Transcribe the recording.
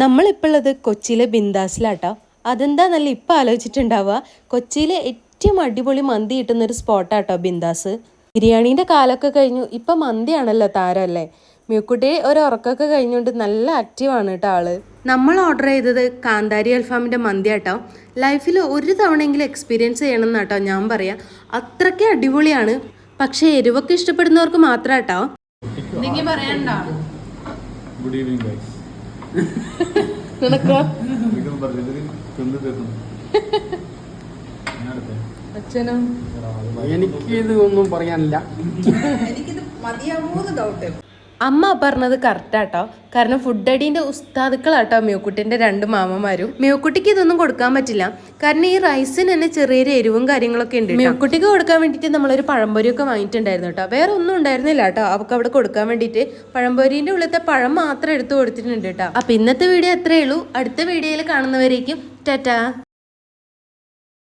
നമ്മളിപ്പോൾ ഉള്ളത് കൊച്ചിയിലെ ബിന്ദാസിലാട്ടോ. അതെന്താന്നല്ല ഇപ്പം ആലോചിച്ചിട്ടുണ്ടാവുക? കൊച്ചിയിലെ ഏറ്റവും അടിപൊളി മന്തി കിട്ടുന്ന ഒരു സ്പോട്ടാട്ടോ ബിന്ദാസ്. ബിരിയാണീന്റെ കാലമൊക്കെ കഴിഞ്ഞു. ഇപ്പം മന്തിയാണല്ലോ താരമല്ലേ മ്യൂക്കുട്ടി ഒരു ഉറക്കമൊക്കെ കഴിഞ്ഞുകൊണ്ട് നല്ല ആക്റ്റീവാണ് കേട്ടോ ആൾ. നമ്മൾ ഓർഡർ ചെയ്തത് കാന്താരി അൽഫാമിന്റെ മന്തി ആട്ടോ ലൈഫിൽ ഒരു തവണയെങ്കിലും എക്സ്പീരിയൻസ് ചെയ്യണം എന്നാട്ടോ ഞാൻ പറയാം. അത്രയ്ക്ക് അടിപൊളിയാണ്. പക്ഷേ എരിവൊക്കെ ഇഷ്ടപ്പെടുന്നവർക്ക് മാത്രം കേട്ടോ എന്തെങ്കിലും പറയണ്ട ഗുഡ് ഈവനിങ് ഗൈസ് നിനക്കോ? എനിക്കിത് തിന്ന് തീർന്നു ഞാനടുത്തെ അച്ഛനോ എനിക്ക് ഇത് ഒന്നും പറയാനില്ല അമ്മ പറഞ്ഞത് കറക്റ്റാട്ടോ കാരണം ഫുഡ് അടീന്റെ ഉസ്താദുക്കളാട്ടോ മ്യൂക്കുട്ടിന്റെ രണ്ട് മാമന്മാരും. മ്യൂക്കുട്ടിക്ക് ഇതൊന്നും കൊടുക്കാൻ പറ്റില്ല. കാരണം ഈ റൈസിന് തന്നെ ചെറിയൊരു എരിവും കാര്യങ്ങളൊക്കെ ഉണ്ട് മ്യൂക്കുട്ടിക്ക് കൊടുക്കാൻ വേണ്ടിയിട്ട് നമ്മളൊരു പഴംപൊരിയൊക്കെ വാങ്ങിയിട്ടുണ്ടായിരുന്നു കേട്ടോ. വേറെ ഒന്നും ഉണ്ടായിരുന്നില്ല കേട്ടോ. അവൾക്ക് അവിടെ കൊടുക്കാൻ വേണ്ടിയിട്ട് പഴംപൊരിന്റെ ഉള്ളിലത്തെ പഴം മാത്രം എടുത്ത് കൊടുത്തിട്ടുണ്ട് കേട്ടോ. അപ്പം ഇന്നത്തെ വീഡിയോ എത്രയേ ഉള്ളൂ. അടുത്ത വീഡിയോയിൽ കാണുന്നവരേക്കും ടാറ്റാ.